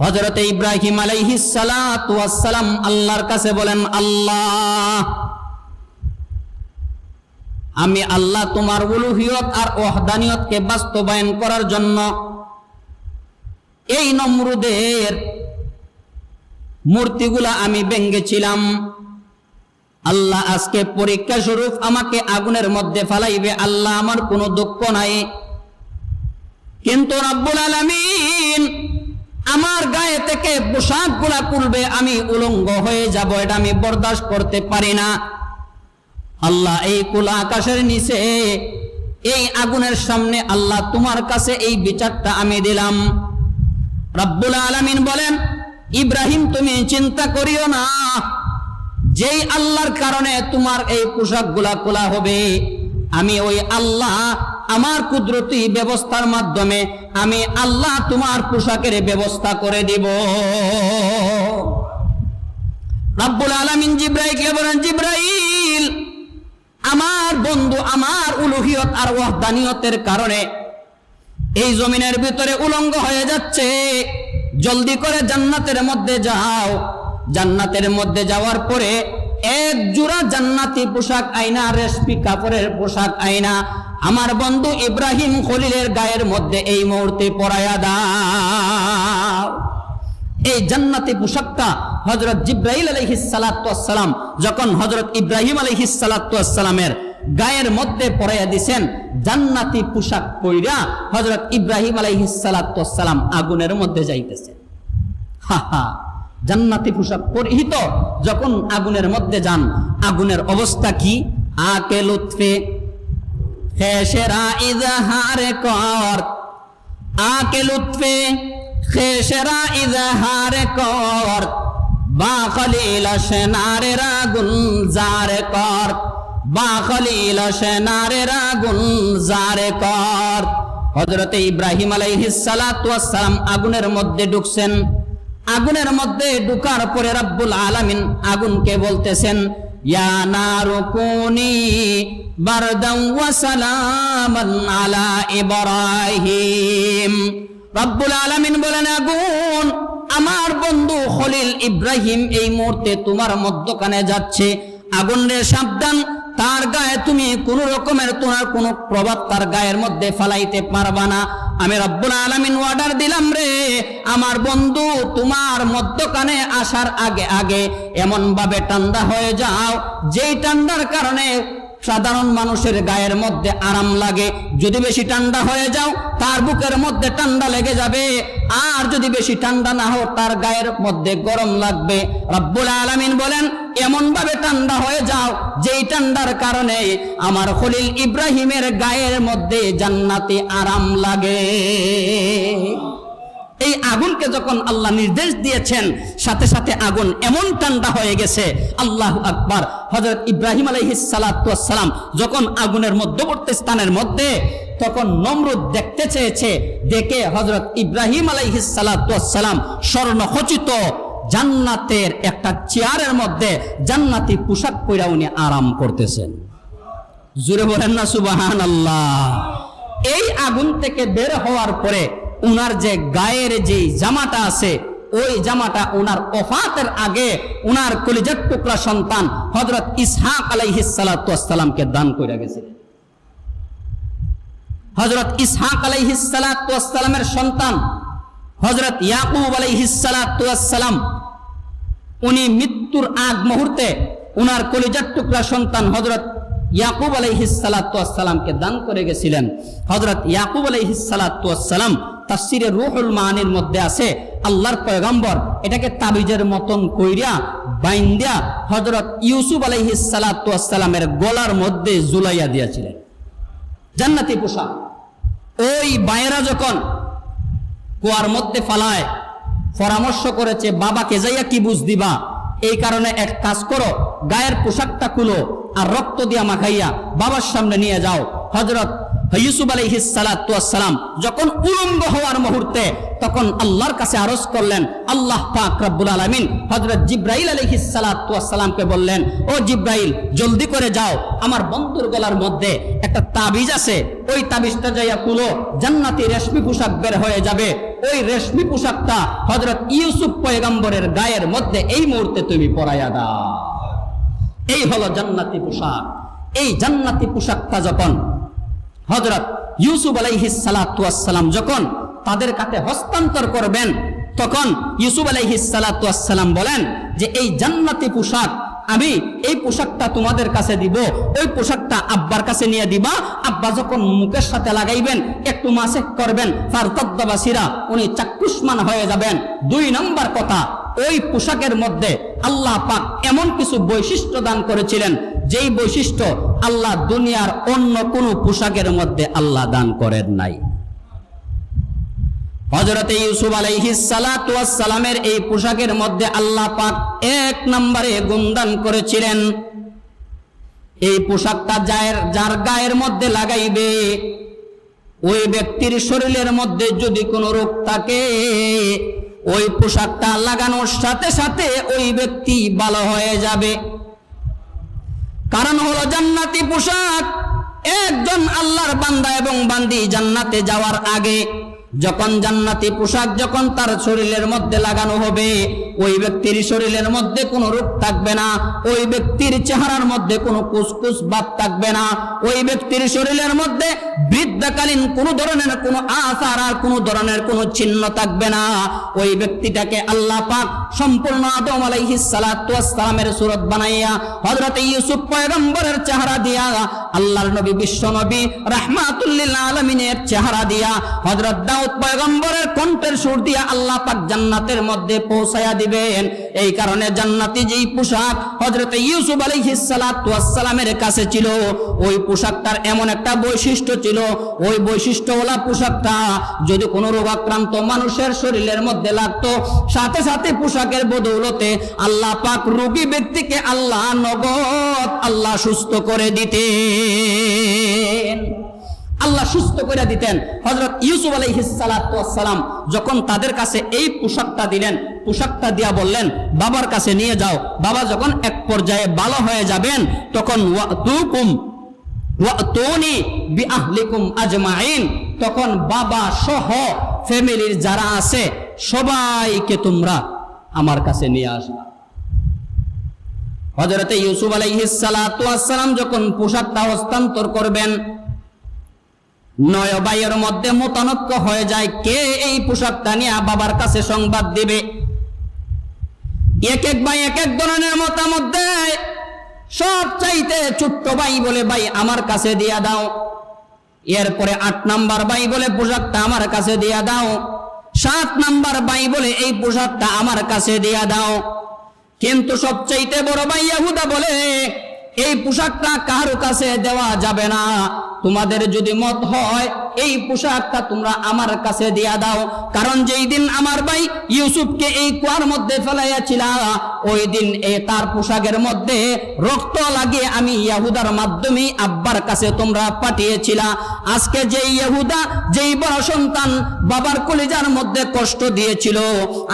হজরতে ইব্রাহিম আলাইহিসালাম আল্লাহর কাছে বলেন, আল্লাহ, আমি আল্লাহ তোমার উলুহিয়ত আর ওহদানিয়তকে বাস্তবায়ন করার জন্য এই নমরুদের মূর্তিগুলা আমি ভেঙ্গেছিলাম আল্লাহ আজকে পরীক্ষা স্বরূপ আমাকে আগুনের মধ্যে ফালাইবে। আল্লাহ আমার কোনো দুঃখ নাই। কিন্তু রব্বুল আলামিন আমার গায়ে থেকে পোশাকগুলা খুলবে আমি উলঙ্গ হয়ে যাব, এটা আমি বরদাস্ত করতে পারি না। আল্লাহ এই কুলা আকাশের নিচে, এই আগুনের সামনে আল্লাহ তোমার কাছে এই বিচারটা আমি দিলাম। রব্বুল আলামিন বলেন, ইব্রাহিম, তুমি চিন্তা করিও না। যেই আল্লাহর কারণে তোমার এই পোশাকগুলা খোলা হবে আমি ওই আল্লাহ আমার কুদরতি ব্যবস্থার মাধ্যমে আমি আল্লাহ তোমার পোশাকের ব্যবস্থা করে দিব। রব্বুল আলামিন জিব্রাইলকে বলেন, জিব্রাইল, আমার বন্ধু, আমার উলুহিয়ত আর ওয়াহদানিয়তের কারণে এই জমিনের ভিতরে উলঙ্গ হয়ে যাচ্ছে। জলদি করে জান্নাতের মধ্যে যাও। জান্নাতের মধ্যে যাওয়ার পরে এক জোড়া জান্নাতি পোশাক আইনা, রেশমি কাপড়ের পোশাক আইনা। আমার বন্ধু ইব্রাহিম খলিলের গায়ের মধ্যে এই মুহূর্তে পরায়া দাও। এই জান্নাতি পোশাকটা হজরত জিব্রাহিল আলহিসালাম যখন হজরত ইব্রাহিম আলহিসালামের গায়ের মধ্যে পরাইয়া দিছেন, জান্নাতি পোশাক পইরা হজরত ইব্রাহিম আলহিসালাম আগুনের মধ্যে যাইতেছে। হা হা। জান্নাতি পোশাক পরিহিত যখন আগুনের মধ্যে যান, আগুনের অবস্থা কি? আকে লুৎফে খেসেরা ইজাহারে কর। আকে লুৎফে খেসেরা ইজাহারে কর। বা খলিল সেনারে রাগুন জারে কর। বা খলিল সেনারে রাগুন জারে কর। হজরতে ইব্রাহিম আলাইহিসালাম আগুনের মধ্যে ঢুকছেন। আগুনের মধ্যে ঢুকার পরে রাব্বুল আলামিন আগুনকে বলতেছেন, ইয়া আলা রব্বুল আলামিন বলেন, আগুন আমার বন্ধু খলিল ইব্রাহিম এই মুহূর্তে তোমার মধ্যখানে যাচ্ছে। আগুনের সাবধান তার গায়ে তুমি কোন রকমের তোমার কোনো প্রভাব তার গায়ের মধ্যে ফেলাইতে পারবা না। আমি রব্বুল আলমিন অর্ডার দিলাম রে। আমার বন্ধু, তোমার মধ্যকানে আসার আগে আগে এমন ভাবে ঠান্ডা হয়ে যাও। যেই ঠান্ডার কারণে সাধারণ মানুষের গায়ের মধ্যে আরাম লাগে। যদি বেশি ঠান্ডা হয়ে যাও, তার বুকের মধ্যে ঠান্ডা লেগে যাবে। আর যদি বেশি ঠান্ডা না হোক, তার গায়ের মধ্যে গরম লাগবে। রব্বুল আলামিন বলেন এমন ভাবে ঠান্ডা হয়ে যাও, যেই ঠান্ডার কারণে আমার খলিল ইব্রাহিমের গায়ের মধ্যে জান্নাতে আরাম লাগে। এই আগুনকে যখন আল্লাহ নির্দেশ দিয়েছেন, সাথে সাথে আগুন এমন ঠান্ডা হয়ে গেছে, আল্লাহ আকবার। হজরত ইব্রাহিম আলহিসালাম যখন আগুনের মধ্যবর্তী স্থানের মধ্যে তখন নমরুদ দেখতে চেয়েছে, দেখে হজরত ইব্রাহিম আলাইহিসালাম স্বর্ণখচিত জান্নাতের একটা চেয়ারের মধ্যে জান্নাতি পোশাক পইরা উনি আরাম করতেছেন। জুড়ে বলেন না সুবাহান আল্লাহ এই আগুন থেকে বের হওয়ার পরে উনার যে গায়ের যে জামাটা আছে, ওই জামাটা উনার ওফাতের আগে উনার কলিজার টুকরা সন্তান হজরত ইসহাক আলাইহিসালামকে দান করে গেছিলেন হজরত ইসহাক আলাইহিসালামের সন্তান হজরত ইয়াকুব আলাইহিসালাম উনি মৃত্যুর আগ মুহূর্তে উনার কলিজার টুকরা সন্তান হজরত ইয়াকুব আলাইহিসালামকে দান করে গেছিলেন। হজরত ইয়াকুব আলাইহিসালাম তাফসিরে রুহুল মানির মধ্যে আছে, আল্লাহর পয়গম্বর, এটাকে তাবিজের মতন কইরা বাইন্দা হজরত ইউসুফ আলাইহিসালামের গলার মধ্যে জুলাইয়া দিয়েছিলেন। জান্নাতি পোশাক। ওই বায়েরা যখন কুয়ার মধ্যে ফালায়, পরামর্শ করেছে, বাবাকে যাইয়া কি বুঝ দিবা? এই কারণে এক কাজ করো, গায়ের পোশাকটা খুলো আর রক্ত দিয়া মাখাইয়া বাবার সামনে নিয়ে যাও। হজরত ইউসুফ আলাইহিস সালাতু ওয়াসসালাম যখন উলঙ্গ হওয়ার মুহূর্তে তখন আল্লাহর কাছে আরজ করলেন, আল্লাহ পাক রব্বুল আলামিন হযরত জিব্রাইল আলাইহিস সালাতু ওয়াসসালামকে বললেন, ও জিব্রাইল, জলদি করে যাও, আমার বন্ধুর গলার মধ্যে একটা তাবিজ আছে, ওই তাবিজটা যাইয়া খুলো জান্নাতি রেশমি পোশাক বের হয়ে যাবে, ওই রেশমি পোশাকটা হযরত ইউসুফ পয়গম্বরের গায়ের মধ্যে এই মুহূর্তে তুমি পরাইয়া দাও। এই হলো জান্নাতি পোশাক। এই জান্নাতি পোশাকটা যখন হজরত ইউসুফ আলাইহিস সালাতু ওয়াসসালাম যখন তাদের কাছে হস্তান্তর করবেন, তখন ইউসুফ আলাইহিস সালাতু ওয়াসসালাম বলেন যে, এই জান্নাতি পোশাক আমি এই পোশাকটা তোমাদের কাছে দিব, ওই পোশাকটা আব্বার কাছে নিয়ে দিবা, আব্বা যখন মুখের সাথে লাগাইবেন, একটু মাসে করবেন, ফারতাদ্দাবাসীরা উনি চাক্ষুষ্মান হয়ে যাবেন। দুই নম্বর কথা, ওই পোশাকের মধ্যে আল্লাহ পাক এমন কিছু বৈশিষ্ট্য দান করেছিলেন যেই বৈশিষ্ট্য আল্লাহ দুনিয়ার অন্য কোনো পোশাকের মধ্যে আল্লাহ দান করেন নাই। হজরতে ইউসুফ সালামের এই পোশাকের মধ্যে আল্লাহ পাক এক নম্বরে গুণদান করেছিলেন। এই পোশাকটা যার যার গায়ের মধ্যে লাগাইবে, ওই ব্যক্তির শরীরের মধ্যে যদি কোনো রোগ থাকে, ওই পোশাকটা লাগানোর সাথে সাথে ওই ব্যক্তি ভালো হয়ে যাবে। কারণ হলো জান্নাতি পোশাক। একজন আল্লাহর বান্দা এবং বান্দি জান্নাতে যাওয়ার আগে যখন জান্নাতি পোশাক যখন তার শরীরের মধ্যে লাগানো হবে, ওই ব্যক্তির শরীরের মধ্যে কোনো রোগ থাকবে না, ওই ব্যক্তির চেহারার মধ্যে কোনো কুসকুস বাদ থাকবে না, ওই ব্যক্তির শরীরের মধ্যে বৃদ্ধাকালীন কোনো ধরনের কোনো আসার আর কোনো ধরনের কোনো চিহ্ন থাকবে না। ওই ব্যক্তিটাকে আল্লাহ পাক সম্পূর্ণ আদম আলাইহিস সালামের সুরত বানাইয়া হযরত ইউসুফ পয়গম্বরের চেহারা দিয়া আল্লাহর নবী বিশ্ব নবী রাহমাতুল লিল আলামিনের চেহারা দিয়া হযরত দাউদ পয়গম্বরের কণ্ঠের সুর দিয়া আল্লাহ পাক জান্নাতের মধ্যে পৌঁছায়া দিবেন। এই কারণে জান্নাতি যেই পোশাক হযরত ইউসুফ ওয়াস সালামের কাছে ছিল, ওই পোশাকটার এমন একটা বৈশিষ্ট্য ছিল, ওই বৈশিষ্ট্যওয়ালা পোশাকটা যদি কোনো রোগাক্রান্ত মানুষের শরীরের মধ্যে লাগতো, সাথে সাথে পোশাকের বদৌলতে আল্লাহ পাক রোগী ব্যক্তিকে আল্লাহ নগদ আল্লাহ সুস্থ করে দিতেন। আল্লাহ সুস্থ করে দিতেন। হজরত ইউসুফ আলাইহিসালাম যখন তাদের কাছে এই পোশাকটা দিলেন, পোশাকটা দিয়া বললেন, বাবার কাছে নিয়ে যাও। বাবা যখন এক পর্যায়ে ভালো হয়ে যাবেন, তখন তখন বাবা সহ ফ্যামিলির যারা আছে, সবাইকে তোমরা আমার কাছে নিয়ে আসবা। হজরতে ইউসুফ আলাইহিসালাম যখন পোশাকটা হস্তান্তর করবেন নয় ভাইয়ের মধ্যে মতানক্য হয়ে যায়, কে এই পোশাকটা নিয়ে বাবার কাছে সংবাদ দিবে? এক এক ভাই এক এক ধরনের মতামত দেয়। সব চাইতে ছোট্ট ভাই বলে, ভাই, আমার কাছে দিয়া দাও। এরপরে আট নাম্বার ভাই বলে, পোশাকটা আমার কাছে দিয়া দাও। সাত নাম্বার ভাই বলে, এই পোশাকটা আমার কাছে দিয়া দাও। কিন্তু সবচাইতে বড় ভাই ইয়াহুদা বলে, এই পোশাকটা কারও কাছে দেওয়া যাবে না। তোমাদের যদি মত হয় এই পোশাকটা তোমরা আমার কাছে দিয়া দাও। কারণ যেই দিন আমার ভাই ইউসুফকে এই কুয়ার মধ্যে ফেলাইয়াছিল, ওই দিন তার পোশাকের মধ্যে রক্ত লাগে আমি ইয়াহুদার মাধ্যমে আব্বার কাছে তোমরা পাঠিয়েছিলা। আজকে যেই ইয়াহুদা, যেই বড় সন্তান বাবার কলিজার মধ্যে কষ্ট দিয়েছিল,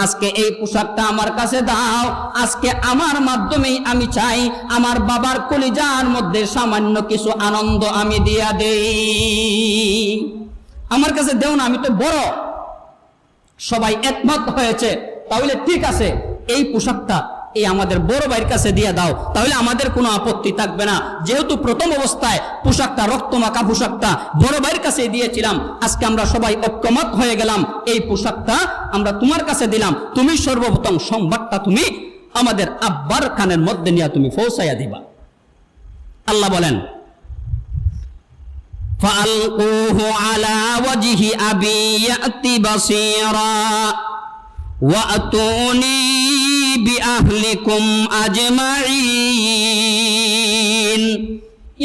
আজকে এই পোশাকটা আমার কাছে দাও। আজকে আমার মাধ্যমেই আমি চাই আমার বাবার কলিজার মধ্যে সামান্য কিছু আনন্দ আমি দিয়া দেই। আমার কাছে দেও না, আমি তো বড়। সবাই একমত হয়েছে। তাহলে ঠিক আছে, এই পোশাকটা এই আমাদের বড় ভাইয়ের কাছে দিয়ে দাও। তাহলে আমাদের কোনো আপত্তি থাকবে না। যেহেতু প্রথম অবস্থায় পোশাকটা, রক্তমাখা পোশাকটা বড় ভাইয়ের কাছে দিয়েছিলাম, আজকে আমরা সবাই ঐক্যমত হয়ে গেলাম, এই পোশাকটা আমরা তোমার কাছে দিলাম। তুমি সর্বপ্রথম সংবাদটা তুমি আমাদের আব্বার খানের মধ্যে নিয়ে তুমি পৌঁছাইয়া দিবা। আল্লাহ বলেন فألقوه على وجه أبي يأت بصيرا وأتوني بأهلكم أجمعين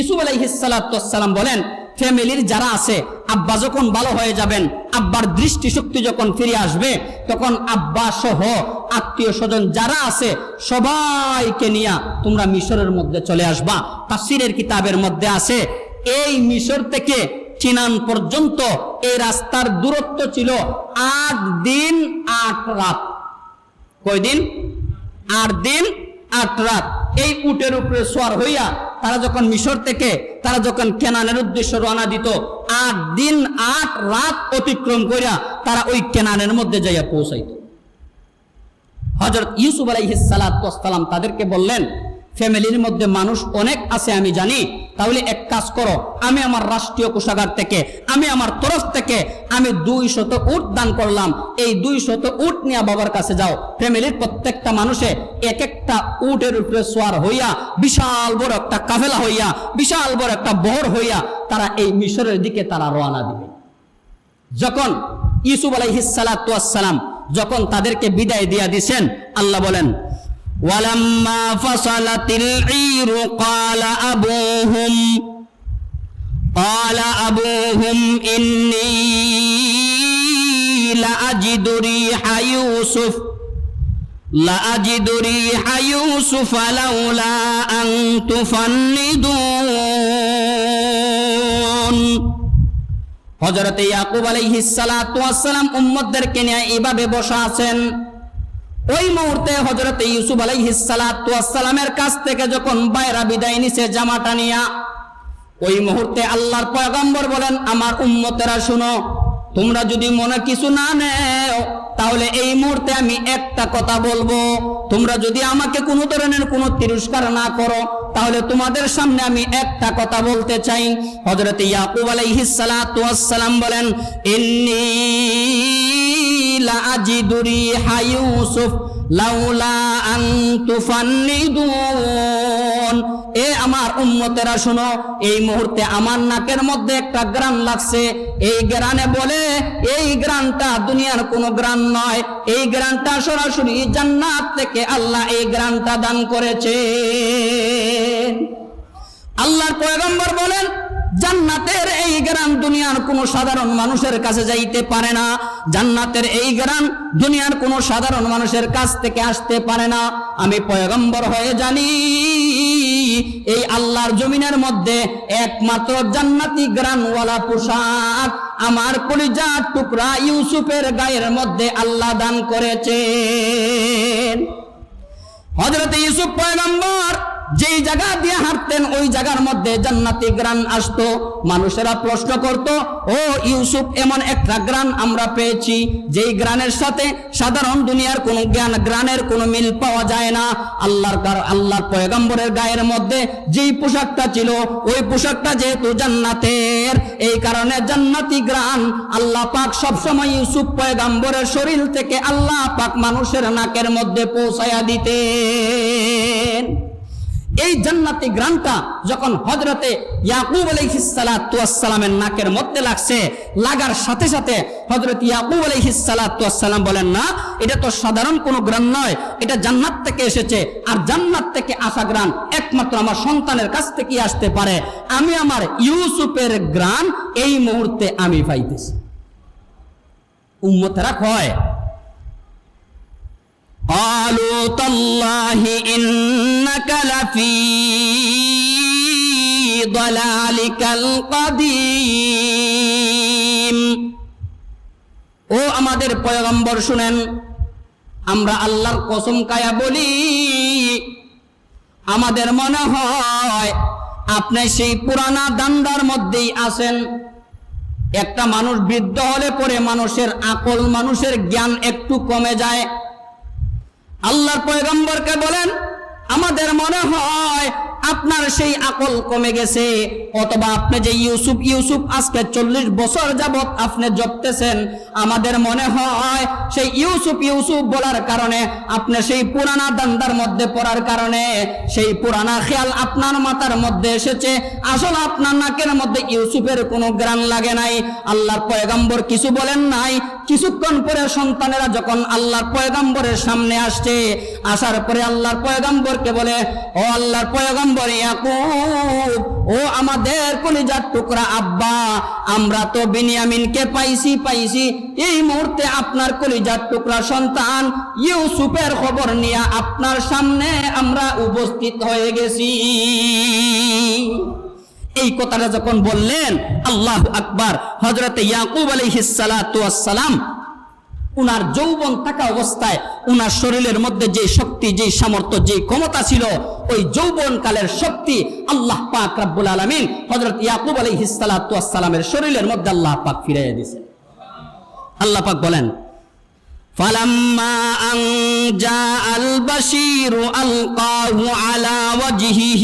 ইসুফ আলাইহিসালাম বলেন ফ্যামিলির যারা আছে আব্বা যখন ভালো হয়ে যাবেন আব্বার দৃষ্টিশক্তি যখন ফিরে আসবে তখন আব্বা সহ আত্মীয় স্বজন যারা আছে সবাইকে নিয়ে তোমরা মিশরের মধ্যে চলে আসবা তাফসিরের কিতাবের মধ্যে আছে এই মিশর থেকে চিনান পর্যন্ত এই রাস্তার দূরত্ব ছিল আট দিন, আট রাত। কয় দিন? আট দিন, আট রাত। এই উটের উপরে সোয়ার হইয়া তারা যখন মিশর থেকে, তারা যখন কেনানের উদ্দেশ্য রওনা দিত, আট দিন, আট রাত অতিক্রম করিয়া তারা ওই কেনানের মধ্যে যাইয়া পৌঁছাইত। হজরত ইউসুফ আলাইহিস সালাম তাদেরকে বললেন ফ্যামিলির মধ্যে মানুষ অনেক আছে, আমি জানি। তাহলে এক কাজ করো, আমি আমার রাষ্ট্রীয় কোষাগার থেকে, আমি আমার তরফ থেকে, আমি দুই শত উট দান করলাম। এই দুই শত উট নিয়ে বাবার কাছে যাও। ফ্যামিলির প্রত্যেকটা মানুষে এক একটা উটের উপরে সোয়ার হইয়া, বিশাল বড় একটা কাফেলা হইয়া, বিশাল বড় একটা বহর হইয়া, তারা এই মিশরের দিকে তারা রওনা দিবে। যখন ইসুফ আলাইহিসালাম যখন তাদেরকে বিদায় দিয়া দিছেন, আল্লাহ বলেন ওয়ালাম্মা ফাসালাতিল ঈরু ক্বালা আবুহুম قال أبوهم إني لأجد ريح يوسف لأجد ريح يوسف لولا أن تفندون হজরতে ইয়াকুব আলাইহিসালাম উম্মদদেরকে নিয়ে এইভাবে বসা আছেন ওই মুহূর্তে হজরত ইউসুফ আলাইহিসালামের কাছ থেকে যখন বাইরা বিদায় নিছে জামাটা নিয়া, ওই মুহূর্তে আল্লাহর পয়গম্বর বলেন, আমার উম্মতেরা শুনো তোমরা যদি মনে কিছু না নেও, তাহলে এই মুহূর্তে আমি একটা কথা বলব। তোমরা যদি আমাকে কোনো ধরনের কোনো তিরস্কার না করো, তাহলে তোমাদের সামনে আমি একটা কথা বলতে চাই। হজরত ইয়াকুব আলাইহিস সালাতু ওয়াসসালাম বলেন, ইন্নী লা আজিদু রিহা লাউলা আন তুফান্নিদুন এ আমার উম্মতেরা শুনো, এই মুহূর্তে আমার নাকের মধ্যে একটা গ্রান লাগছে। এই গ্রানে বলে, এই গ্রানটা দুনিয়ার কোনো গ্রান নয়। এই গ্রানটা সরাসরি জান্নাত থেকে আল্লাহ এই গ্রানটা দান করেছে আল্লাহর পয়গম্বর বলেন, জান্নাতের এই গ্রাম দুনিয়ার কোনো সাধারণ মানুষের কাছে যাইতে পারে না। জান্নাতের এই গ্রাম দুনিয়ার কোনো সাধারণ মানুষের কাছ থেকে আসতে পারে না। আমি পয়গম্বর হয়ে জানি। এই আল্লাহর জমিনের মধ্যে একমাত্র জান্নাতি গ্রানওয়ালা পোশাক। আমার কলিজার টুকরা ইউসুফের গায়ের মধ্যে আল্লাহ দান করেছেন। হজরত ইউসুফ পয়গম্বর যেই জায়গা দিয়ে হাঁটতেন, ওই জায়গার মধ্যে জান্নাতি গ্রান আসতো। মানুষেরা প্রশ্ন করত, ও ইউসুফ, এমন একটা গ্রান আমরা পেয়েছি, যেই গ্রানের সাথে সাধারণ দুনিয়ার কোনো জ্ঞান, গ্রানের কোনো মিল পাওয়া যায় না। আল্লাহর আল্লাহর পয়গম্বরের গায়ের মধ্যে যেই পোশাকটা ছিল, ওই পোশাকটা যেহেতু জান্নাতের, এই কারণে জান্নাতি গ্রান আল্লাহ পাক সবসময় ইউসুফ পয়গম্বরের শরীর থেকে আল্লাহ পাক মানুষের নাকের মধ্যে পৌঁছায়া দিতেন। এই জান্নাতি গ্রামটা যখন হজরতে ইয়াকুব আলাইহিসালামের নাকের মধ্যে লাগছে, লাগার সাথে সাথে হজরত ইয়াকুব আলাইহিসালাম বলেন, না, এটা তো সাধারণ কোনো গ্রাম নয়, এটা জান্নাত থেকে এসেছে, আর জান্নাত থেকে আসা গ্রাম একমাত্র আমার সন্তানের কাছ থেকে আসতে পারে। আমি আমার ইউসুফের গ্রাম এই মুহূর্তে আমি পাইতেছি। উম্মতেরা কয় قالوا تالله إنك لفي ضلالك القديم ও আমাদের পয়গম্বর শুনেন আমরা আল্লাহর কসম কায়া বলি আমাদের মনে হয় আপনি সেই পুরানা দান্দার মধ্যেই আছেন একটা মানুষ বৃদ্ধ হলে পরে মানুষের আকল মানুষের জ্ঞান একটু কমে যায় আল্লাহর পয়গম্বরকে বলেন, আমাদের মনে হয় আপনার সেই আকল কমে গেছে। অথবা আপনি যে ইউসুফ ইউসুফ আজকে চল্লিশ বছর যাবত আপনি জপতেছেন, আমাদের মনে হয় সেই ইউসুফ ইউসুফ বলার কারণে আপনি সেই পুরানা দান্দার মধ্যে পড়ার কারণে সেই পুরানা খেয়াল আপনার মাথার মধ্যে এসেছে। আসলে আপনার নাকের মধ্যে ইউসুফের কোনো গ্রান লাগে নাই। আল্লাহর পয়গম্বর কিছু বলেন নাই কিছুক্ষণ পরে সন্তানেরা যখন আল্লাহর পয়গম্বরের সামনে আসছে, আসার পরে আল্লাহর পয়গম্বরকে বলে, ও আল্লাহর পয়গম্বর ও আমাদের কলিজার টুকরা আব্বা, আমরা তো বিনিয়ামিনকে পাইছি পাইছি। এই মুহূর্তে আপনার কলিজার টুকরা সন্তান ইউসুফের খবর নিয়ে আপনার সামনে আমরা উপস্থিত হয়ে গেছি। এই কথাটা যখন বললেন আল্লাহ আকবার হজরতে ইয়াকুব আলহিসালাম উনার যৌবন থাকা অবস্থায় উনার শরীরের মধ্যে যে শক্তি যে সামর্থ্য যে ক্ষমতা ছিল ওই যৌবন কালের শক্তি আল্লাহ পাক রাব্বুল আলামিন হযরত ইয়াকুব আলাইহিস সালাতু সালামের শরীরের মধ্যে আল্লাহ পাক ফিরিয়ে দিয়েছেন আল্লাহ পাক বলেন فلما أن جاء البشير ألقاه على وجهه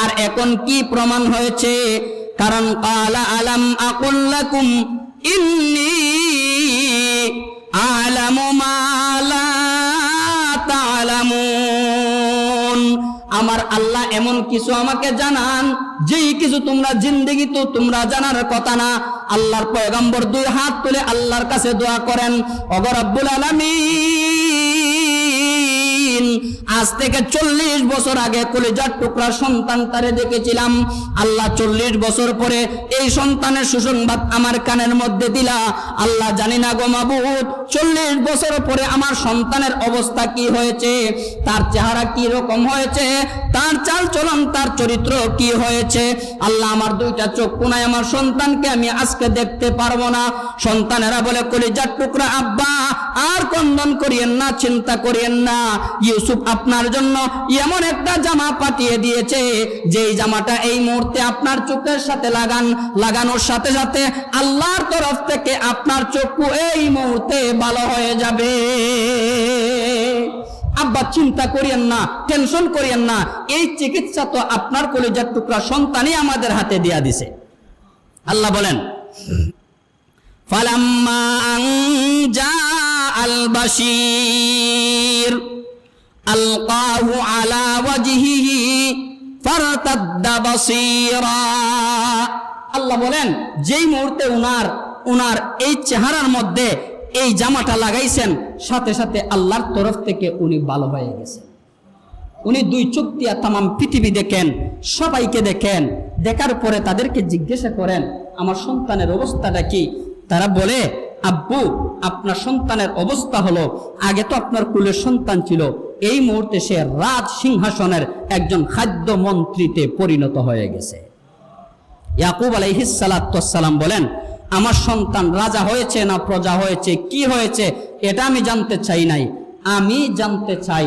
আর এখন কি প্রমাণ হয়েছে? কারণ কালা আলাম আকুল লাকুম ইন্নি আলামু মা লা তা'লামুন। আমার আল্লাহ এমন কিছু আমাকে জানান, যেই কিছু তোমরা জিন্দেগি তো তোমরা জানার কথা না। আল্লাহর পয়গম্বর দুই হাত তুলে আল্লাহর কাছে দোয়া করেন অগর আব্বুল আলামিন আজ থেকে চল্লিশ বছর আগে কলিজার টুকরা সন্তান তারে দেখেছিলাম। আল্লাহ চল্লিশ বছর পরে এই সন্তানের সুসংবাদ আমার কানের মধ্যে দিলা। আল্লাহ জানি না গো মাবুদ, চল্লিশ বছর পরে আমার সন্তানের অবস্থা কি হয়েছে? তার চেহারা কি রকম হয়েছে? তার চাল চলন, তার চরিত্র কি হয়েছে? আল্লাহ আমার দুইটা চোখ কোনায় আমার সন্তানকে আমি আজকে দেখতে পারব না। সন্তানেরা বলে, কলিজার টুকরা আব্বা, আর কন্দন করিয়েন না, চিন্তা করিয়েন না। ইউসুফ আপনার জন্য এমন একটা জামা পাঠিয়ে দিয়েছে। যেই জামাটা এই মুহূর্তে আপনার চোখের সাথে লাগান, লাগানোর সাথে সাথে আল্লাহর তরফ থেকে আপনার চক্ষু এই মুহূর্তে ভালো হয়ে যাবে। আব্বা, চিন্তা করিয়েন না, টেনশন করিয়েন না, এই চিকিৎসা তো আপনার কলেজের টুকরা সন্তানই আমাদের হাতে দিয়া দিছে। আল্লাহ বলেন, ফালাম্মা আল বাশির। আল্লাহ বলেন, যেই মুহূর্তে উনার উনার এই চেহারার মধ্যে এই জামাটা লাগাইছেন, সাথে সাথে আল্লাহর তরফ থেকে উনি ভালো হয়ে গেছেন উনি দুই চুক্তি আর তামাম পৃথিবী দেখেন, সবাইকে দেখেন, দেখার পরে তাদেরকে জিজ্ঞাসা করেন, আমার সন্তানের অবস্থাটা কি? তারা বলে, আব্বু, আপনার সন্তানের অবস্থা হলো, আগে তো আপনার কুলের সন্তান ছিল এই মুহূর্তে সে রাজ সিংহাসনের একজন খাদ্য মন্ত্রীতে পরিণত হয়ে গেছে। ইয়াকুব সালাম বলেন, আমার সন্তান রাজা হয়েছে না প্রজা হয়েছে? কি হয়েছে? এটা আমি জানতে চাই নাই। আমি জানতে চাই,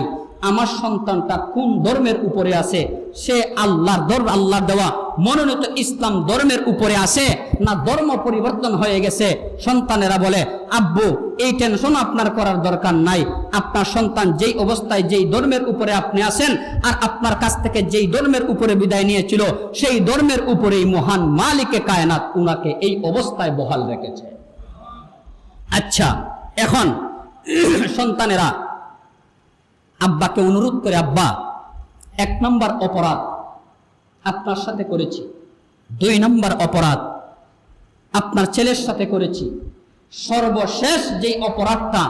আমার সন্তানটা কোন ধর্মের উপরে আছে? সে আল্লাহর ধর্ম আল্লাহ দেওয়া মনোনীত ইসলাম ধর্মের উপরে আছে না ধর্ম পরিবর্তন হয়ে গেছে, সন্তানেরা বলে, আব্বু, এই টেনশন আপনার করার দরকার নাই। আপনার সন্তান যেই অবস্থায় যেই ধর্মের উপরে আপনি আছেন আর আপনার কাছ থেকে যেই ধর্মের উপরে বিদায় নিয়েছিল, সেই ধর্মের উপরেই মহান মালিকে কায়নাত উনাকে এই অবস্থায় বহাল রেখেছে। আচ্ছা এখন সন্তানেরা আব্বাকে অনুরোধ করে, আব্বা, এক নম্বর অপরাধ আপনার সাথে করেছি। দুই নম্বর অপরাধ, আপনার ছেলের সাথে করেছি। সর্বশেষ যে অপরাধটা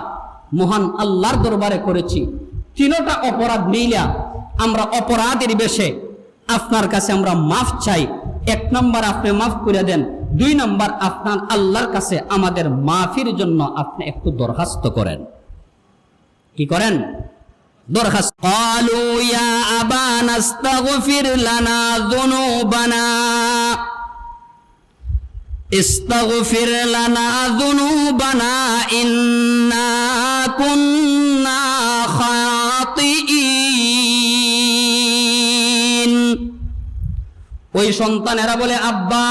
মহান আল্লাহর দরবারে করেছি, তিনোটা অপরাধ মিলিয়া আমরা অপরাধের বেশে আপনার কাছে আমরা মাফ চাই। এক নম্বর আপনি মাফ করে দেন, দুই নম্বর আপনার আল্লাহর কাছে আমাদের মাফির জন্য আপনি একটু দরখাস্ত করেন। কি করেন? দরখাস্ত। কালু ইয়া আবানা ইস্তাগফির লানা যুনুবানা ইস্তাগফির লানা যুনুবানা ইন্না কুন্না খাতিঈন ওই সন্তানেরা বলে, আব্বা,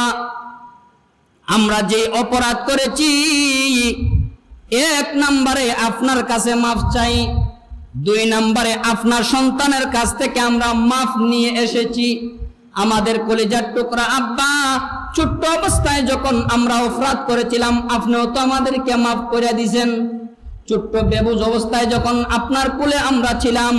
আমরা যে অপরাধ করেছি, এক নম্বরে আপনার কাছে মাফ চাই দুই নম্বরে, আপনার সন্তানের কাছ থেকে আমরা মাফ নিয়ে এসেছি। আমাদের কলেজার টুকরা, আব্বা, ছোট্ট অবস্থায় যখন আমরা অপরাধ করেছিলাম, আপনিও তো আমাদেরকে মাফ করে দিয়েছেন ছোট্ট বেবুজ অবস্থায় যখন আপনার কুলে আমরা ছিলাম,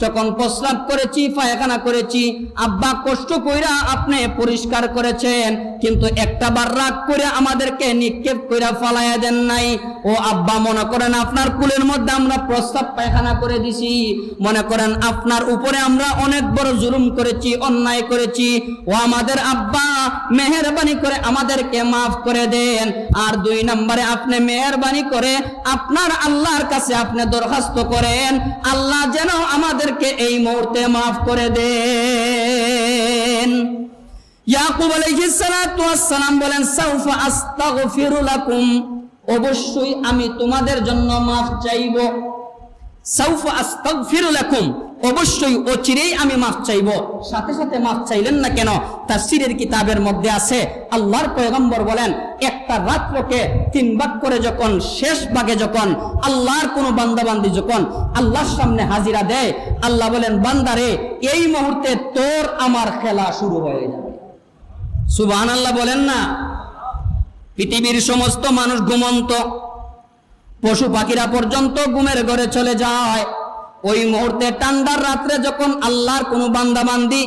যখন প্রস্রাব করেছি, পায়খানা করেছি, আব্বা কষ্ট কইরা আপনি পরিষ্কার করেছেন। কিন্তু একটা বার রাগ করে আমাদেরকে নিক্ষেপ করে ফালাইয়া দেন নাই। ও আব্বা, মনে করেন আপনার কুলের মধ্যে আমরা প্রস্তাব পায়খানা করে দিছি। মনে করেন আপনার উপরে আমরা অনেক বড় জুলুম করেছি, অন্যায় করেছি। ও আমাদের আব্বা, মেহরবানি করে আমাদেরকে মাফ করে দেন। আর দুই নম্বরে আপনি মেহরবানি করে আপনার আল্লাহর কাছে আপনি দরখাস্ত করেন। আল্লাহ যেন আমাদেরকে এই মুহূর্তে মাফ করে দেন। ইয়াকুব আলাইহিস সালাতু ওয়াস সালাম বলেন, সাউফা আস্তাগফিরু লাকুম। অবশ্যই আমি তোমাদের জন্য মাফ চাইব। সাউফা আস্তাগফিরু লাকুম। অবশ্যই অচিরেই আমি মাফ চাইব। সাথে সাথে মাফ চাইলেন না কেন? তাফসীরের কিতাবের মধ্যে আছে। আল্লাহর পয়গম্বর বলেন, একটা রাত্রকে তিন ভাগ করে যখন, শেষ ভাগে যখন, আল্লাহর কোন বান্দাবান্দি যখন আল্লাহর সামনে হাজিরা দেয়, আল্লাহ বলেন বান্দারে এই মুহূর্তে তোর আমার খেলা শুরু হয়ে যাবে। সুবহান আল্লাহ বলেন না, পৃথিবীর সমস্ত মানুষ ঘুমন্ত, পশু পাখিরা পর্যন্ত ঘুমের ঘরে চলে যায়। ওই মুহূর্তে ঠান্ডার রাত্রে যখন আল্লাহর কোনো বান্দাবান্দি,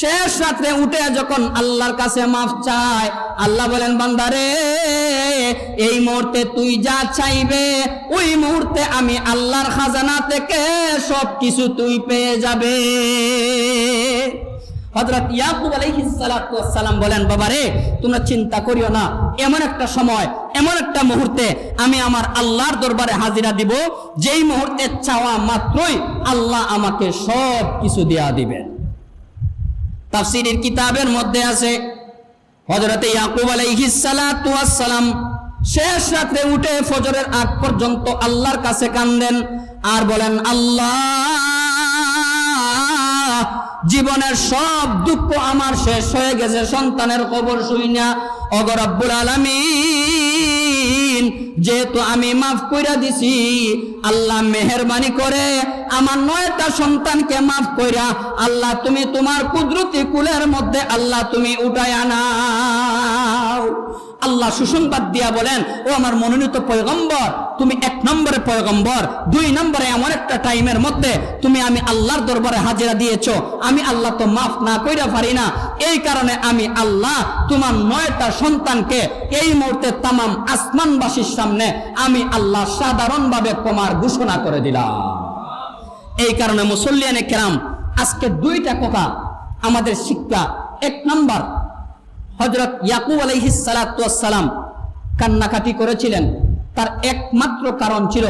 শেষ রাত্রে উঠে যখন আল্লাহর কাছে মাফ চায়, আল্লাহ বলেন বান্দারে এই মুহূর্তে তুই যা চাইবে, ওই মুহূর্তে আমি আল্লাহর খাজানা থেকে সব কিছু তুই পেয়ে যাবে। হযরত ইয়াকুব বলেন, বাবারে, তোমরা চিন্তা করিও না, এমন একটা সময়, এমন একটা মুহূর্তে আমি আমার আল্লাহর দরবারে হাজিরা দিব, যেই মুহূর্তে চাওয়া মাত্রই আল্লাহ আমাকে সব কিছু দিবেন। তাফসীরের কিতাবের মধ্যে আছে, হযরত ইয়াকুব আলাইহিস সালাতু সালাম শেষ রাত্রে উঠে ফজরের আগ পর্যন্ত আল্লাহর কাছে কান্দেন আর বলেন, আল্লাহ জীবনের সব দুঃখ আমার শেষ হয়ে গেছে, সন্তানের খবর শুই না অগরব্বুল আলামিন, যেহেতু আমি মাফ কইরা দিছি, আল্লাহ মেহরবানি করে আমার নয়টা সন্তানকে মাফ কইরা, আল্লাহ তুমি তোমার কুদরতি কুলের মধ্যে আল্লাহ তুমি উঠায় আনাও আল্লাহ সুসংবাদ দিয়া বলেন, ও আমার মনোনীত পয়গম্বর, তুমি এক নম্বরে পয়গম্বর, দুই নম্বরে এমন একটা টাইমের মধ্যে তুমি আমি আল্লাহর দরবারে হাজিরা দিয়েছ। আমি আল্লাহ তো মাফ না কইরা পারি না। এই কারণে আমি আল্লাহ তোমার নয়টা সন্তানকে এই মুহূর্তে তামাম আসমানবাসীর সামনে আমি আল্লাহ সাধারণভাবে কমার ঘোষণা করে দিলাম। এই কারণে মুসল্লিয়ানে কেরাম, আজকে দুইটা কথা আমাদের শিক্ষা। এক নাম্বার হজরত ইয়াকুব আলাইহিস সালাম কান্নাকাটি করেছিলেন। তার একমাত্র কারণ ছিল,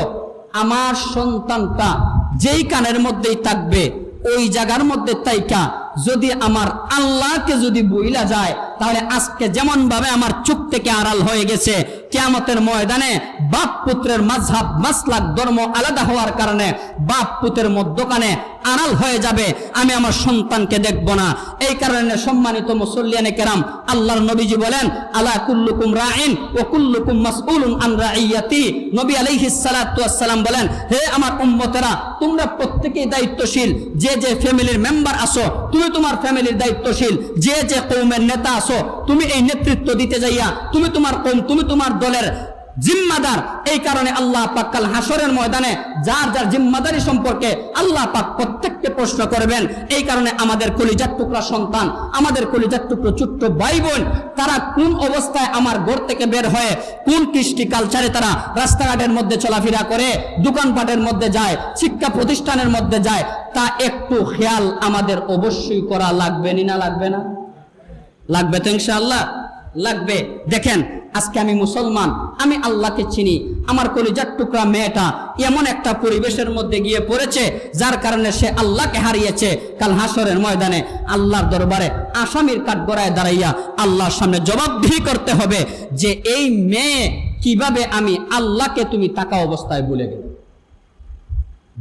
আমার সন্তানটা যেই কানের মধ্যেই থাকবে, ওই জায়গার মধ্যে তাইকা যদি আমার আল্লাহকে যদি বইলা যায় তাহলে আজকে যেমন ভাবে আমার চুপ থেকে আড়াল হয়ে গেছে, কেয়ামতের ময়দানে বাপ পুত্রের মাঝহাব, মাসলাক, ধর্ম আলাদা হওয়ার কারণে বাপ পুত্রের মধ্যখানে আড়াল হয়ে যাবে, আমি আমার সন্তানকে দেখব না। এই কারণে সম্মানিত মুসল্লিয়ানে কেরাম, আল্লাহর নবীজি বলেন, আলা কুল্লুকুম রাইন ও কুল্লুকুম মাসউলুন আন রাইয়াতি নবী আলাইহিস সালাতু ওয়াসসালাম বলেন, হে আমার উম্মতেরা, তোমরা প্রত্যেকেই দায়িত্বশীল। যে যে ফ্যামিলির মেম্বার আসো তুমি তোমার ফ্যামিলির দায়িত্বশীল। যে যে কৌমের নেতা আসো তুমি এই নেতৃত্ব দিতে যাইয়া, তুমি তোমার কৌম, তুমি তোমার দলের জিম্মাদার। এই কারণে আল্লাহ পাক কাল হাসরের ময়দানে যার যার জিম্মাদারি সম্পর্কে আল্লাহ পাক প্রত্যেককে প্রশ্ন করবেন। এই কারণে আমাদের কলিজার টুকরা সন্তান, আমাদের কলিজার টুকরো ছোট্ট ভাই বোন তারা কোন অবস্থায় আমার ঘর থেকে বের হয়ে, কোন কৃষ্টি কালচারে তারা রাস্তাঘাটের মধ্যে চলাফেরা করে, দোকানপাটের মধ্যে যায়, শিক্ষা প্রতিষ্ঠানের মধ্যে যায়, তা একটু খেয়াল আমাদের অবশ্যই করা লাগবে না লাগবে না? লাগবে তো ইনশাআল্লাহ? লাগবে। দেখেন, আজকে আমি মুসলমান, আমি আল্লাহকে চিনি, আমার কলিজার টুকরা মেয়েটা এমন একটা পরিবেশের মধ্যে গিয়ে পড়েছে, যার কারণে সে আল্লাহকে হারিয়েছে কাল হাসরের ময়দানে। আল্লাহর দরবারে আসামির কাঠগড়ায় দাঁড়াইয়া আল্লাহর সামনে জবাবদিহি করতে হবে যে এই মেয়ে কীভাবে আমি আল্লাহকে তুমি তাকা অবস্থায় ভুলে গেল।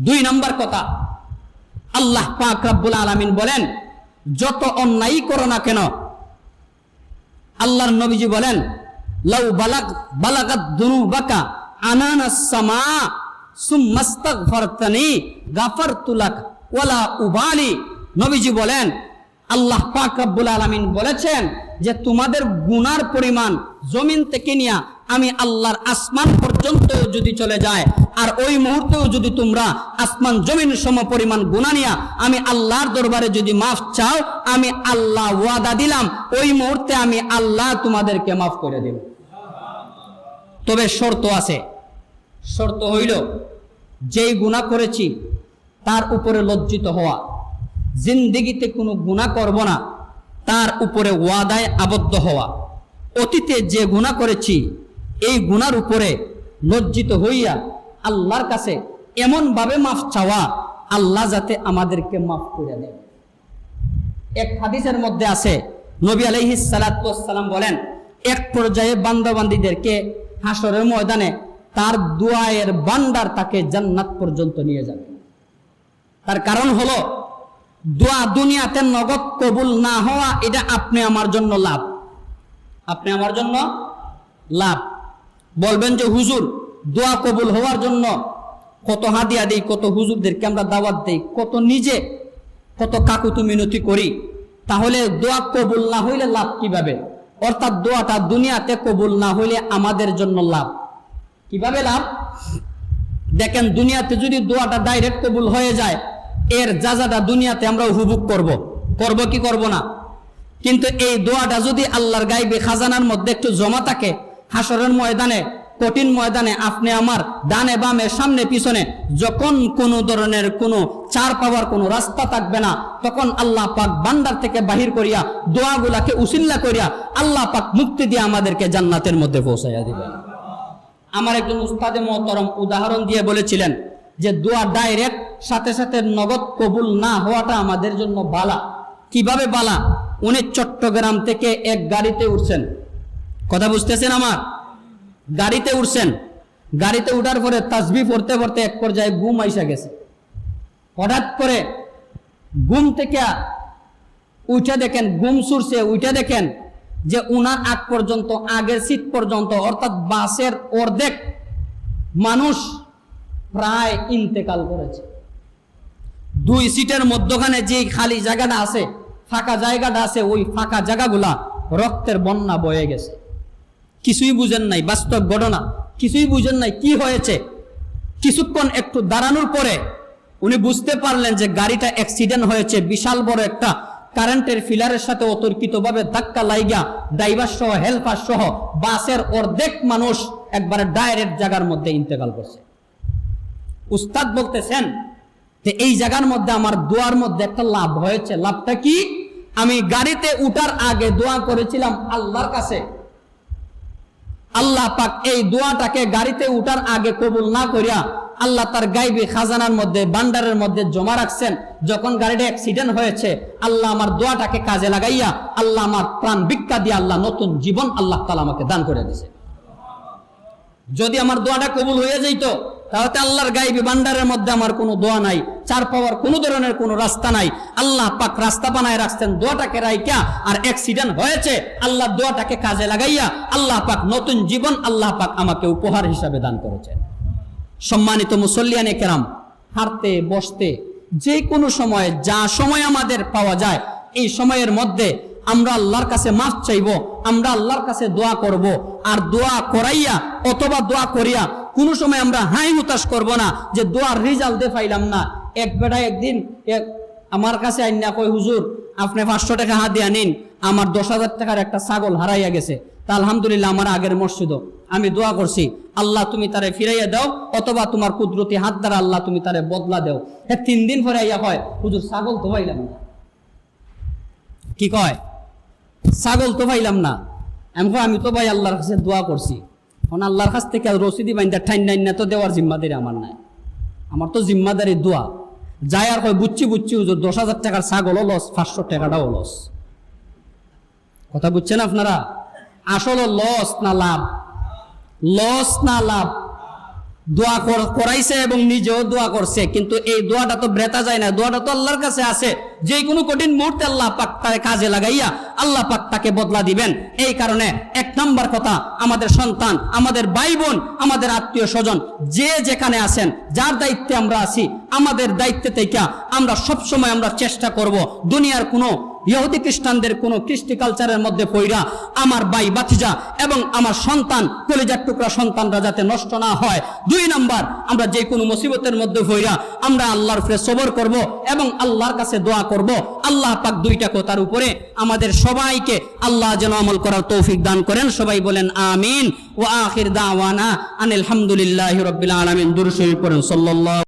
দুই নম্বর কথা, আল্লাহ পাক রাব্বুল আলামিন বলেন, যত অন্যায় করো না কেন আল্লাহর নবীজি বলেন, লাউ বালাক বালাকাত দুনুবাকা আনানাস সামা, সুম্মাস্তাগফারতানি গাফারতুলাক ওয়ালা উবালি। নবীজি বলেন আল্লাহ পাক রব্বুল আলামিন বলেছেন যে তোমাদের গুনার পরিমাণ জমিন থেকে নিয়া আমি আল্লাহর আসমান পর্যন্ত যদি চলে যায়, আর ওই মুহূর্তেও যদি তোমরা আসমান জমিন সম পরিমাণ গুণা নিয়া আমি আল্লাহর দরবারে যদি মাফ চাও, আমি আল্লাহ ওয়াদা দিলাম, ওই মুহূর্তে আমি আল্লাহ তোমাদেরকে মাফ করে দেব। তবে শর্ত আছে। শর্ত হইল, যেই গুণা করেছি, তার উপরে লজ্জিত হওয়া। জিন্দিগিতে কোনো গুণা করব না, তার উপরে ওয়াদায় আবদ্ধ হওয়া। অতীতে যে গুণা করেছি, এই গুণার উপরে লজ্জিত হইয়া আল্লাহর কাছে এমনভাবে মাফ চাওয়া, আল্লাহ যাতে আমাদেরকে মাফ করে দেয় এক হাদিসের মধ্যে আছে, নবী আলাইহি সালাম বলেন, এক পর্যায়ে বান্দাবান্দিদেরকে হাসরের ময়দানে তার দুয়ায়ের বান্দার তাকে জান্নাত পর্যন্ত নিয়ে যাবে। তার কারণ হলো দোয়া দুনিয়াতে নগদ কবুল না হওয়া, এটা আপনি আমার জন্য লাভ। আপনি আমার জন্য লাভ। বলবেন যে, হুজুর, দোয়া কবুল হওয়ার জন্য কত হাদিয়া দেই, কত হুজুরদেরকে আমরা দাওয়াত দেই, কত নিজে, কত কাকুতু মিনতি করি। তাহলে দোয়া কবুল না হইলে লাভ কীভাবে? অর্থাৎ দোয়াটা দুনিয়াতে কবুল না হইলে আমাদের জন্য লাভ। কীভাবে লাভ? দেখেন, দুনিয়াতে যদি দোয়াটা ডাইরেক্ট কবুল হয়ে যায় এর যাজাটা দুনিয়াতে আমরা উপভোগ করব করব কি করব না? কিন্তু এই দোয়াটা যদি আল্লাহর গাইবে, খাজানার মধ্যে একটু জমা থাকে হাসরের ময়দানে, কঠিন ময়দানে আপনি আমার ডানে বামে, সামনে পিছনে, যখন কোনো ধরনের কোনো চার পাওয়ার কোনো রাস্তা থাকবে না, তখন আল্লাহ পাক বান্দার থেকে বাহির করিয়া দোয়াগুলাকে উসিল্লা করিয়া আল্লাহ পাক মুক্তি দিয়ে আমাদেরকে জান্নাতের মধ্যে পৌঁছাইয়া দিবেন। আমার একজন উস্তাদে মহতরম উদাহরণ দিয়ে বলেছিলেন যে দোয়া ডাইরেক্ট সাথে সাথে নগদ কবুল না হওয়াটা আমাদের জন্য বালা। কীভাবে বালা? উনি চট্টগ্রাম থেকে এক গাড়িতে উঠছেন। কথা বুঝতেছেন আমার? গাড়িতে উঠছেন। গাড়িতে উঠার পরে তাসবি পড়তে পড়তে এক পর্যায়ে ঘুম আইসা গেছে। হঠাৎ করে গুম থেকে উঠে দেখেন গুম সুরছে, উঠে দেখেন যে উনার আগ পর্যন্ত, আগের সিট পর্যন্ত, অর্থাৎ বাসের অর্ধেক মানুষ প্রায় ইন্তেকাল করেছে। দুই সিটের মধ্যখানে যে খালি জায়গাটা আছে, ফাঁকা জায়গাটা আছে, ওই ফাঁকা জায়গাগুলা রক্তের বন্যা বয়ে গেছে। কিছুই বুঝেন নাই, বাস্তব ঘটনা। কিছুই বুঝেন নাই কি হয়েছে। কিছুক্ষণ একটু দাঁড়ানোর পরে উনি বুঝতে পারলেন যে গাড়িটা অ্যাক্সিডেন্ট হয়েছে, বিশাল বড় একটা কারেন্টের ফিলারের সাথে অতর্কিতভাবে ধাক্কা লাইগা ড্রাইভার সহ হেল্পার সহ, বাসের অর্ধেক মানুষ একবারে ডাইরেক্ট জায়গার মধ্যে ইন্তেকাল করছে। উস্তাদ বলতেছেন যে এই জায়গার মধ্যে আমার দোয়ার মধ্যে একটা লাভ হয়েছে। লাভটা কি? আমি গাড়িতে উঠার আগে দোয়া করেছিলাম আল্লাহর কাছে। আল্লাহ পাক এই দোয়াটাকে গাড়িতে উঠার আগে কবুল না করিয়া আল্লাহ তার গাইবি খাজানার মধ্যে বান্ডারের মধ্যে জমা রাখছেন। যখন গাড়িটা অ্যাক্সিডেন্ট হয়েছে, আল্লাহ আমার দোয়াটাকে কাজে লাগাইয়া আল্লাহ আমার প্রাণ ভিক্ষা দিয়ে আল্লাহ নতুন জীবন আল্লাহ তালা আমাকে দান করে দিছে যদি আমার দোয়াটা কবুল হয়ে যেত তাহলে আল্লাহর গাইবি বান্ডারের মধ্যে আমার কোনো দোয়া নাই। চার পাওয়ার কোনো ধরনের কোনো রাস্তা নাই। আল্লাহ পাক রাস্তা বানায় রাখছেন, দোয়াটাকে রাইকা আর অ্যাক্সিডেন্ট হয়েছে, আল্লাহ দোয়াটাকে কাজে লাগাইয়া আল্লাহ পাক নতুন জীবন আল্লাহ পাক আমাকে উপহার হিসাবে দান করেছেন। সম্মানিত মুসল্লিয়ানে কেরাম, হাঁটতে, বসতে, যে কোনো সময়, যা সময় আমাদের পাওয়া যায়, এই সময়ের মধ্যে আমরা আল্লাহর কাছে মাফ চাইব, আমরা আল্লাহর কাছে দোয়া করব। আর দোয়া করাইয়া অথবা দোয়া করিয়া কোনো সময় আমরা হাই হতাশ করব না যে দোয়ার রেজাল্ট দে পাইলাম না। এক বেটা একদিন এক আমার কাছে আইনা কই হুজুর আপনি পাঁচশো টাকা হাত দিয়ে নিন আমার দশ হাজার টাকার একটা ছাগল হারাইয়া গেছে। তা আলহামদুলিল্লাহ আমার আগের মসজিদ আমি দোয়া করছি আল্লাহ তুমি তারে ফিরাইয়া দাও অথবা তোমার কুদরতি হাত দ্বারা আল্লাহ তুমি তারে বদলা দাও। হ্যাঁ তিন দিন পরে আইয়া হয় হুজুর ছাগল তো পাইলাম না। কি কয় ছাগল তো পাইলাম না। কই, আমি তো ভাই আল্লাহর কাছে দোয়া করছি। এখন আল্লাহর কাছ থেকে রসিদি বাইন্দা ঠাইন নাইন না তো দেওয়ার জিম্মাদারি আমার নাই। আমার তো জিম্মাদারি দোয়া। যাই আর কয় বুচ্ছি বুচ্ছি হুজুর, দশ হাজার টাকার ছাগলও লস, পাঁচশো টাকাটাও লস। কথা বুঝছেন আপনারা? আসলে লস না লাভ? লস না লাভ? দোয়া কর- করাইছে এবং নিজেও দোয়া করছে। কিন্তু এই দোয়াটা তো ব্রেতা যায় না। দোয়াটা তো আল্লাহর কাছে আছে। যে কোনো কঠিন মুহূর্তে আল্লাহ পাক তাকে কাজে লাগাইয়া আল্লাহ পাক তাকে বদলা দিবেন। এই কারণে এক নম্বর কথা, আমাদের সন্তান, আমাদের ভাই বোন আমাদের আত্মীয় স্বজন, যে যেখানে আছেন, যার দায়িত্বে আমরা আছি, আমাদের দায়িত্বে থেকে আমরা সবসময় আমরা চেষ্টা করব দুনিয়ার কোনো ইহুদি খ্রিস্টানদের কোন কৃষ্টি কালচারের মধ্যে পইরা আমার ভাই বাতিজা এবং আমার সন্তান, কলেজার টুকরা সন্তানরা যাতে নষ্ট না হয়। দুই নাম্বার, আমরা যে কোনো মুসিবতের মধ্যে পইরা আমরা আল্লাহর ফিরে সবর করব এবং আল্লাহর কাছে দোয়া করব। আল্লাহ পাক দুইটা কথার উপরে আমাদের সবাইকে আল্লাহ যেন আমল করার তৌফিক দান করেন। সবাই বলেন আমিন। ও আখির দাওয়ানা আনিল হামদুলিল্লাহি রাব্বিল আলামিন। দুরূদ শরীফ পড়েন। সাল্লাল্লাহু